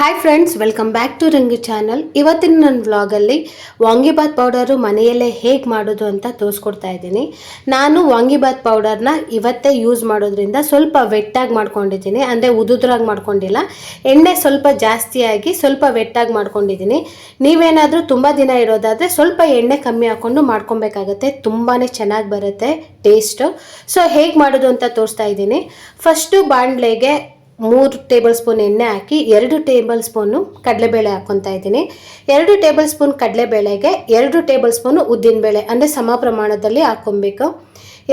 Hi friends welcome back to Rangi channel ಇವತ್ತಿನ ನನ್ನ ವ್ಲಾಗಲ್ಲಿ ವಾಂಗಿಬಾತ್ ಪೌಡರು ಮನೆಯಲ್ಲೇ ಹೇಗೆ ಮಾಡೋದು ಅಂತ ತೋರಿಸ್ಕೊಡ್ತಾ ಇದ್ದೀನಿ. ನಾನು ವಾಂಗಿಬಾತ್ ಪೌಡರ್ನ ಇವತ್ತೇ ಯೂಸ್ ಮಾಡೋದ್ರಿಂದ ಸ್ವಲ್ಪ ವೆಟ್ಟಾಗಿ ಮಾಡ್ಕೊಂಡಿದ್ದೀನಿ. ಅಂದರೆ ಉದುದ್ರಾಗಿ ಮಾಡ್ಕೊಂಡಿಲ್ಲ. ಎಣ್ಣೆ ಸ್ವಲ್ಪ ಜಾಸ್ತಿಯಾಗಿ ಸ್ವಲ್ಪ ವೆಟ್ಟಾಗಿ ಮಾಡ್ಕೊಂಡಿದ್ದೀನಿ. ನೀವೇನಾದರೂ ತುಂಬ ದಿನ ಇರೋದಾದರೆ ಸ್ವಲ್ಪ ಎಣ್ಣೆ ಕಮ್ಮಿ ಹಾಕ್ಕೊಂಡು ಮಾಡ್ಕೊಬೇಕಾಗತ್ತೆ. ತುಂಬಾ ಚೆನ್ನಾಗಿ ಬರುತ್ತೆ ಟೇಸ್ಟು ಸೊ ಹೇಗೆ ಮಾಡೋದು ಅಂತ ತೋರಿಸ್ತಾ ಇದ್ದೀನಿ. ಫಸ್ಟು ಬಾಣಲೆಗೆ ಮೂರು ಟೇಬಲ್ ಸ್ಪೂನ್ ಎಣ್ಣೆ ಹಾಕಿ ಎರಡು ಟೇಬಲ್ ಸ್ಪೂನು ಕಡಲೆಬೇಳೆ ಹಾಕ್ಕೊತಾ ಇದ್ದೀನಿ. ಎರಡು ಟೇಬಲ್ ಸ್ಪೂನ್ ಕಡಲೆಬೇಳೆಗೆ ಎರಡು ಟೇಬಲ್ ಸ್ಪೂನು ಉದ್ದಿನಬೇಳೆ ಅಂದರೆ ಸಮ ಪ್ರಮಾಣದಲ್ಲಿ ಹಾಕ್ಕೊಬೇಕು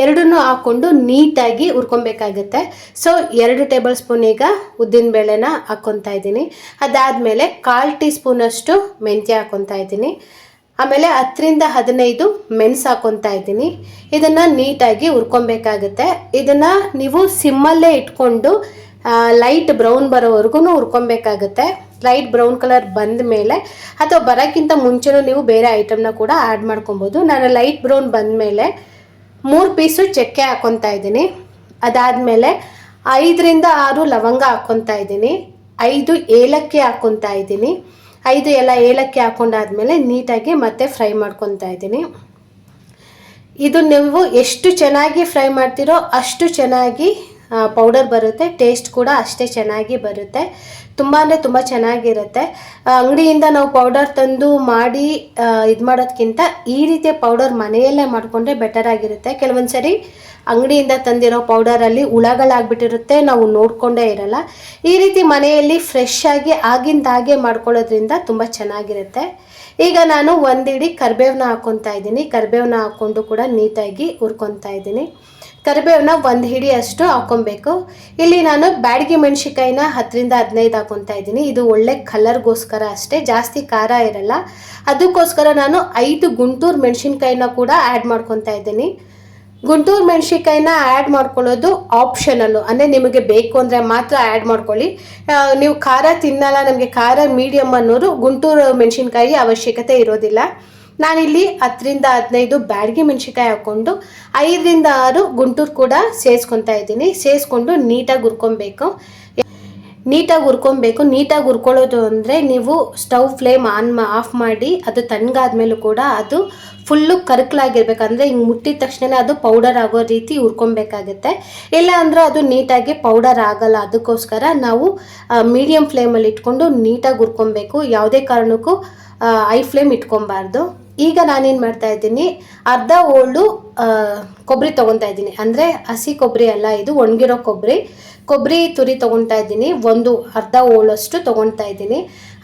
ಎರಡನ್ನೂ ಹಾಕ್ಕೊಂಡು ನೀಟಾಗಿ ಹುರ್ಕೊಬೇಕಾಗತ್ತೆ. ಸೊ ಎರಡು ಟೇಬಲ್ ಸ್ಪೂನ್ ಈಗ ಉದ್ದಿನಬೇಳೆನ ಹಾಕ್ಕೊತಾ ಇದ್ದೀನಿ. ಅದಾದಮೇಲೆ ಕಾಲು ಟೀ ಸ್ಪೂನಷ್ಟು ಮೆಂತ್ಯ ಹಾಕ್ಕೊತಾ ಇದ್ದೀನಿ. ಆಮೇಲೆ ಹತ್ತರಿಂದ ಹದಿನೈದು ಮೆಣಸು ಹಾಕ್ಕೊತಾ ಇದ್ದೀನಿ. ಇದನ್ನು ನೀಟಾಗಿ ಹುರ್ಕೊಬೇಕಾಗುತ್ತೆ. ಇದನ್ನು ನೀವು ಸಿಮ್ಮಲ್ಲೇ ಇಟ್ಕೊಂಡು ಲೈಟ್ ಬ್ರೌನ್ ಬರೋವರೆಗೂ ಹುರ್ಕೊಬೇಕಾಗುತ್ತೆ. ಲೈಟ್ ಬ್ರೌನ್ ಕಲರ್ ಬಂದ ಮೇಲೆ ಅಥವಾ ಬರೋಕ್ಕಿಂತ ಮುಂಚೆನೂ ನೀವು ಬೇರೆ ಐಟಮ್ನ ಕೂಡ ಆ್ಯಡ್ ಮಾಡ್ಕೊಬೋದು. ನಾನು ಲೈಟ್ ಬ್ರೌನ್ ಬಂದ ಮೇಲೆ ಮೂರು ಪೀಸು ಚಕ್ಕೆ ಹಾಕ್ಕೊತಾ ಇದ್ದೀನಿ. ಅದಾದಮೇಲೆ ಐದರಿಂದ ಆರು ಲವಂಗ ಹಾಕ್ಕೊತಾ ಇದ್ದೀನಿ. ಐದು ಏಲಕ್ಕಿ ಹಾಕ್ಕೊತಾ ಇದ್ದೀನಿ. ಐದು ಎಲ್ಲ ಏಲಕ್ಕಿ ಹಾಕ್ಕೊಂಡಾದ್ಮೇಲೆ ನೀಟಾಗಿ ಮತ್ತೆ ಫ್ರೈ ಮಾಡ್ಕೊತಾ ಇದ್ದೀನಿ. ಇದು ನೀವು ಎಷ್ಟು ಚೆನ್ನಾಗಿ ಫ್ರೈ ಮಾಡ್ತೀರೋ ಅಷ್ಟು ಚೆನ್ನಾಗಿ ಪೌಡರ್ ಬರುತ್ತೆ ಟೇಸ್ಟ್ ಕೂಡ ಅಷ್ಟೇ ಚೆನ್ನಾಗಿ ಬರುತ್ತೆ. ತುಂಬ ಅಂದರೆ ತುಂಬ ಚೆನ್ನಾಗಿರುತ್ತೆ. ಅಂಗಡಿಯಿಂದ ನಾವು ಪೌಡರ್ ತಂದು ಮಾಡಿ ಇದು ಮಾಡೋದಕ್ಕಿಂತ ಈ ರೀತಿಯ ಪೌಡರ್ ಮನೆಯಲ್ಲೇ ಮಾಡಿಕೊಂಡ್ರೆ ಬೆಟರ್ ಆಗಿರುತ್ತೆ. ಕೆಲವೊಂದು ಸರಿ ಅಂಗಡಿಯಿಂದ ತಂದಿರೋ ಪೌಡರಲ್ಲಿ ಹುಳಗಳಾಗ್ಬಿಟ್ಟಿರುತ್ತೆ, ನಾವು ನೋಡಿಕೊಂಡೇ ಇರಲ್ಲ. ಈ ರೀತಿ ಮನೆಯಲ್ಲಿ ಫ್ರೆಶ್ ಆಗಿ ಆಗಿಂದಾಗೆ ಮಾಡ್ಕೊಳ್ಳೋದ್ರಿಂದ ತುಂಬ ಚೆನ್ನಾಗಿರುತ್ತೆ. ಈಗ ನಾನು ಒಂದಿಡಿ ಕರಿಬೇವನ್ನ ಹಾಕ್ಕೊತಾ ಇದ್ದೀನಿ. ಕರಿಬೇವನ್ನ ಹಾಕ್ಕೊಂಡು ಕೂಡ ನೀಟಾಗಿ ಹುರ್ಕೊತಾ ಇದ್ದೀನಿ. ಕರಿಬೇವನ್ನ ಒಂದು ಹಿಡಿ ಅಷ್ಟು ಹಾಕೊಬೇಕು ಇಲ್ಲಿ ನಾನು ಬ್ಯಾಡಗಿ ಮೆಣಸಿಕಾಯಿನ ಹತ್ತರಿಂದ ಹದಿನೈದು ಹಾಕೊತಾ ಇದ್ದೀನಿ. ಇದು ಒಳ್ಳೆ ಕಲರ್ಗೋಸ್ಕರ ಅಷ್ಟೇ, ಜಾಸ್ತಿ ಖಾರ ಇರಲ್ಲ. ಅದಕ್ಕೋಸ್ಕರ ನಾನು ಐದು ಗುಂಟೂರು ಮೆಣಸಿನ್ಕಾಯಿನ ಕೂಡ ಆ್ಯಡ್ ಮಾಡ್ಕೊತಾ ಇದ್ದೀನಿ. ಗುಂಟೂರು ಮೆಣಸಿನ್ಕಾಯಿನ ಆ್ಯಡ್ ಮಾಡ್ಕೊಳ್ಳೋದು ಆಪ್ಷನಲ್ಲು. ಅಂದರೆ ನಿಮಗೆ ಬೇಕು ಅಂದರೆ ಮಾತ್ರ ಆ್ಯಡ್ ಮಾಡ್ಕೊಳ್ಳಿ. ನೀವು ಖಾರ ತಿನ್ನಲ್ಲ, ನಮಗೆ ಖಾರ ಮೀಡಿಯಮ್ ಅನ್ನೋರು ಗುಂಟೂರು ಮೆಣಸಿನ್ಕಾಯಿ ಅವಶ್ಯಕತೆ ಇರೋದಿಲ್ಲ. ನಾನಿಲ್ಲಿ ಹತ್ತರಿಂದ ಹದಿನೈದು ಬ್ಯಾಡಗಿ ಮೆಣಸಿನ್ಕಾಯಿ ಹಾಕ್ಕೊಂಡು ಐದರಿಂದ ಆರು ಗುಂಟೂರು ಕೂಡ ಸೇರಿಸ್ಕೊತಾ ಇದ್ದೀನಿ. ಸೇರಿಸ್ಕೊಂಡು ನೀಟಾಗಿ ಹುರ್ಕೊಬೇಕು. ನೀಟಾಗಿ ಹುರ್ಕೊಬೇಕು. ನೀಟಾಗಿ ಹುರ್ಕೊಳ್ಳೋದು ಅಂದರೆ ನೀವು ಸ್ಟವ್ ಫ್ಲೇಮ್ ಆನ್ ಆಫ್ ಮಾಡಿ ಅದು ತಣ್ಣಗಾದ್ಮೇಲೂ ಕೂಡ ಅದು ಫುಲ್ಲು ಕರ್ಕಲಾಗಿರ್ಬೇಕು. ಅಂದರೆ ಹಿಂಗೆ ಮುಟ್ಟಿದ ತಕ್ಷಣ ಅದು ಪೌಡರ್ ಆಗೋ ರೀತಿ ಹುರ್ಕೊಬೇಕಾಗುತ್ತೆ. ಇಲ್ಲ ಅಂದರೆ ಅದು ನೀಟಾಗಿ ಪೌಡರ್ ಆಗಲ್ಲ. ಅದಕ್ಕೋಸ್ಕರ ನಾವು ಮೀಡಿಯಮ್ ಫ್ಲೇಮಲ್ಲಿ ಇಟ್ಕೊಂಡು ನೀಟಾಗಿ ಹುರ್ಕೊಬೇಕು. ಯಾವುದೇ ಕಾರಣಕ್ಕೂ ಐ ಫ್ಲೇಮ್ ಇಟ್ಕೊಬಾರ್ದು. ಈಗ ನಾನೇನು ಮಾಡ್ತಾ ಇದ್ದೀನಿ, ಅರ್ಧ ಓಲ್ಡು ಕೊಬ್ಬರಿ ತೊಗೊತಾ ಇದ್ದೀನಿ. ಅಂದರೆ ಹಸಿ ಕೊಬ್ಬರಿ ಅಲ್ಲ ಇದು, ಒಣಗಿರೋ ಕೊಬ್ಬರಿ ಕೊಬ್ಬರಿ ತುರಿ ತೊಗೊತಾ ಇದ್ದೀನಿ, ಒಂದು ಅರ್ಧ ಓಳಷ್ಟು ತೊಗೊತಾ ಇದ್ದೀನಿ.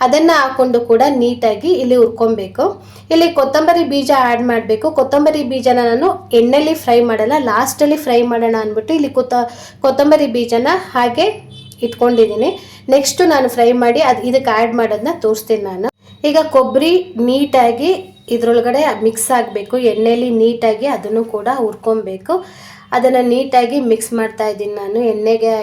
ಅದನ್ನು ಹಾಕ್ಕೊಂಡು ಕೂಡ ನೀಟಾಗಿ ಇಲ್ಲಿ ಹುರ್ಕೊಬೇಕು. ಇಲ್ಲಿ ಕೊತ್ತಂಬರಿ ಬೀಜ ಆ್ಯಡ್ ಮಾಡಬೇಕು. ಕೊತ್ತಂಬರಿ ಬೀಜನ ನಾನು ಎಣ್ಣೆಲಿ ಫ್ರೈ ಮಾಡಲ್ಲ ಲಾಸ್ಟಲ್ಲಿ ಫ್ರೈ ಮಾಡೋಣ ಅಂದ್ಬಿಟ್ಟು ಇಲ್ಲಿ ಕೊತ್ತ, ಕೊತ್ತಂಬರಿ ಬೀಜನ ಹಾಗೆ ಇಟ್ಕೊಂಡಿದ್ದೀನಿ. ನೆಕ್ಸ್ಟು ನಾನು ಫ್ರೈ ಮಾಡಿ ಅದು, ಇದಕ್ಕೆ ಆ್ಯಡ್ ಮಾಡೋದನ್ನ ತೋರಿಸ್ತೀನಿ ನಾನು. ಈಗ ಕೊಬ್ಬರಿ ನೀಟಾಗಿ ಇದರೊಳಗಡೆ ಮಿಕ್ಸ್ ಆಗಬೇಕು. ಎಣ್ಣೆಯಲ್ಲಿ ನೀಟಾಗಿ ಅದನ್ನು ಕೂಡ ಹುರ್ಕೊಬೇಕು. ಅದನ್ನು ನೀಟಾಗಿ ಮಿಕ್ಸ್ ಮಾಡ್ತಾ ಇದ್ದೀನಿ ನಾನು. ಎಣ್ಣೆಗೆ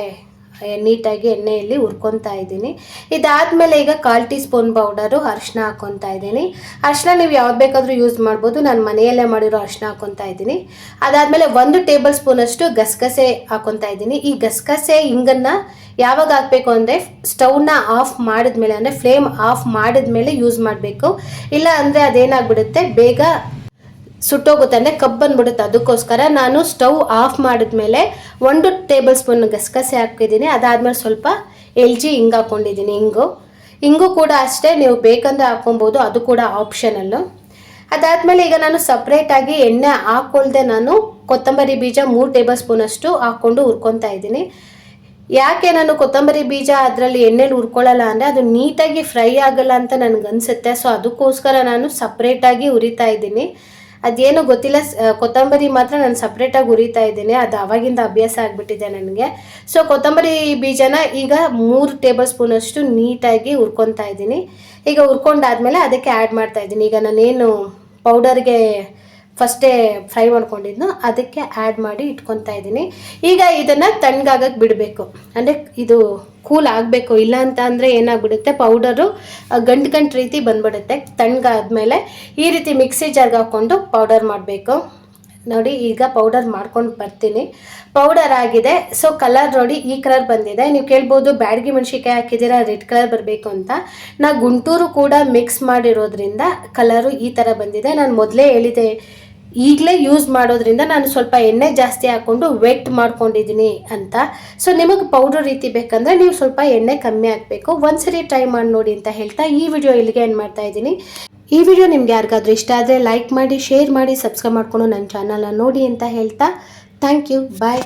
ನೀಟಾಗಿ ಎಣ್ಣೆಯಲ್ಲಿ ಹುರ್ಕೊತಾ ಇದ್ದೀನಿ. ಇದಾದಮೇಲೆ ಈಗ ಕಾಲು ಟೀ ಸ್ಪೂನ್ ಪೌಡರು ಅರಿಶಿನ ಹಾಕ್ಕೊತಾ ಇದ್ದೀನಿ. ಅರಿಶಿನ ನೀವು ಯಾವ್ದು ಬೇಕಾದರೂ ಯೂಸ್ ಮಾಡ್ಬೋದು. ನಾನು ಮನೆಯಲ್ಲೇ ಮಾಡಿರೋ ಅರಿಶಿನ ಹಾಕ್ಕೊತಾ ಇದ್ದೀನಿ. ಅದಾದಮೇಲೆ ಒಂದು ಟೇಬಲ್ ಸ್ಪೂನಷ್ಟು ಗಸಗಸೆ ಹಾಕ್ಕೊತಾ ಇದ್ದೀನಿ. ಈ ಗಸಗಸೆ, ಹಿಂಗನ್ನು ಯಾವಾಗ ಹಾಕಬೇಕು ಅಂದರೆ ಸ್ಟವ್ನ ಆಫ್ ಮಾಡಿದ್ಮೇಲೆ, ಅಂದರೆ ಫ್ಲೇಮ್ ಆಫ್ ಮಾಡಿದ್ಮೇಲೆ ಯೂಸ್ ಮಾಡಬೇಕು. ಇಲ್ಲ ಅಂದರೆ ಅದೇನಾಗ್ಬಿಡುತ್ತೆ, ಬೇಗ ಸುಟ್ಟೋಗುತ್ತೆ ಅಂದರೆ ಕಬ್ಬು ಬಂದ್ಬಿಡುತ್ತೆ. ಅದಕ್ಕೋಸ್ಕರ ನಾನು ಸ್ಟವ್ ಆಫ್ ಮಾಡಿದ್ಮೇಲೆ ಒಂದು ಟೇಬಲ್ ಸ್ಪೂನ್ ಗಸಗಸೆ ಹಾಕಿದ್ದೀನಿ ಅದಾದಮೇಲೆ ಸ್ವಲ್ಪ ಎಲ್ಜಿ ಹಿಂಗೆ ಹಾಕ್ಕೊಂಡಿದ್ದೀನಿ, ಹಿಂಗು. ಹಿಂಗು ಕೂಡ ಅಷ್ಟೇ, ನೀವು ಬೇಕಂದ್ರೆ ಹಾಕ್ಕೊಬೋದು, ಅದು ಕೂಡ ಆಪ್ಷನಲ್ಲು. ಅದಾದಮೇಲೆ ಈಗ ನಾನು ಸಪ್ರೇಟಾಗಿ ಎಣ್ಣೆ ಹಾಕ್ಕೊಳ್ದೆ ನಾನು ಕೊತ್ತಂಬರಿ ಬೀಜ ಮೂರು ಟೇಬಲ್ ಸ್ಪೂನಷ್ಟು ಹಾಕ್ಕೊಂಡು ಹುರ್ಕೊತಾ ಇದ್ದೀನಿ. ಯಾಕೆ ನಾನು ಕೊತ್ತಂಬರಿ ಬೀಜ ಅದರಲ್ಲಿ ಎಣ್ಣೆಲಿ ಹುರ್ಕೊಳ್ಳಲ್ಲ ಅಂದರೆ ಅದು ನೀಟಾಗಿ ಫ್ರೈ ಆಗಲ್ಲ ಅಂತ ನನಗನ್ಸುತ್ತೆ ಸೊ ಅದಕ್ಕೋಸ್ಕರ ನಾನು ಸಪ್ರೇಟಾಗಿ ಹುರಿತಾ ಇದ್ದೀನಿ. ಅದೇನೋ ಗೊತ್ತಿಲ್ಲ ಕೊತ್ತಂಬರಿ ಮಾತ್ರ ನಾನು ಸಪ್ರೇಟಾಗಿ ಹುರಿತಾ ಇದ್ದೀನಿ. ಅದು ಅವಾಗಿಂದ ಅಭ್ಯಾಸ ಆಗಿಬಿಟ್ಟಿದೆ ನನಗೆ. ಸೊ ಕೊತ್ತಂಬರಿ ಬೀಜನ ಈಗ ಮೂರು ಟೇಬಲ್ ಸ್ಪೂನಷ್ಟು ನೀಟಾಗಿ ಹುರ್ಕೊತಾ ಇದ್ದೀನಿ. ಈಗ ಹುರ್ಕೊಂಡಾದ್ಮೇಲೆ ಅದಕ್ಕೆ ಆ್ಯಡ್ ಮಾಡ್ತಾ ಇದ್ದೀನಿ. ಈಗ ನಾನೇನು ಪೌಡರ್ಗೆ ಫಸ್ಟೇ ಫ್ರೈ ಮಾಡ್ಕೊಂಡಿದ್ನು, ಅದಕ್ಕೆ ಆ್ಯಡ್ ಮಾಡಿ ಇಟ್ಕೊತಾ ಇದ್ದೀನಿ. ಈಗ ಇದನ್ನು ತಣ್ಣಗಾಗಕ್ಕೆ ಬಿಡಬೇಕು. ಅಂದರೆ ಇದು ಕೂಲ್ ಆಗಬೇಕು, ಇಲ್ಲ ಅಂತ ಅಂದರೆ ಏನಾಗ್ಬಿಡುತ್ತೆ ಪೌಡರು ಗಂಟು ಗಂಟು ರೀತಿ ಬಂದ್ಬಿಡುತ್ತೆ, ತಣ್ಣಗಾದ್ಮೇಲೆ ಈ ರೀತಿ ಮಿಕ್ಸಿ ಜಾರ್ಗೆ ಹಾಕ್ಕೊಂಡು ಪೌಡರ್ ಮಾಡಬೇಕು. ನೋಡಿ, ಈಗ ಪೌಡರ್ ಮಾಡ್ಕೊಂಡು ಬರ್ತೀನಿ. ಪೌಡರ್ ಆಗಿದೆ ಸೊ ಕಲರ್ ನೋಡಿ ಈ ಕಲರ್ ಬಂದಿದೆ. ನೀವು ಕೇಳ್ಬೋದು, ಬ್ಯಾಡಗಿ ಮೆಣಸಿಕಾಯಿ ಹಾಕಿದ್ದೀರಾ ರೆಡ್ ಕಲರ್ ಬರಬೇಕು ಅಂತ. ನಾ ಗುಂಟೂರು ಕೂಡ ಮಿಕ್ಸ್ ಮಾಡಿರೋದ್ರಿಂದ ಕಲರು ಈ ಥರ ಬಂದಿದೆ. ನಾನು ಮೊದಲೇ ಹೇಳಿದೆ ಈಗಲೇ ಯೂಸ್ ಮಾಡೋದ್ರಿಂದ ನಾನು ಸ್ವಲ್ಪ ಎಣ್ಣೆ ಜಾಸ್ತಿ ಹಾಕ್ಕೊಂಡು ವೆಟ್ ಮಾಡ್ಕೊಂಡಿದ್ದೀನಿ ಅಂತ. ಸೊ ನಿಮಗೆ ಪೌಡರ್ ರೀತಿ ಬೇಕಂದರೆ ನೀವು ಸ್ವಲ್ಪ ಎಣ್ಣೆ ಕಮ್ಮಿ ಹಾಕಬೇಕು. ಒಂದ್ಸರಿ ಟ್ರೈ ಮಾಡಿ ನೋಡಿ ಅಂತ ಹೇಳ್ತಾ ಈ ವಿಡಿಯೋ ಇಲ್ಲಿಗೆ ಏನು ಮಾಡ್ತಾ ಇದ್ದೀನಿ. ಈ ವಿಡಿಯೋ ನಿಮ್ಗೆ ಯಾರಿಗಾದ್ರೂ ಇಷ್ಟ ಆದರೆ ಲೈಕ್ ಮಾಡಿ ಶೇರ್ ಮಾಡಿ ಸಬ್ಸ್ಕ್ರೈಬ್ ಮಾಡಿಕೊಂಡು ನನ್ನ ಚಾನಲ್ನ ನೋಡಿ ಅಂತ ಹೇಳ್ತಾ. Thank you bye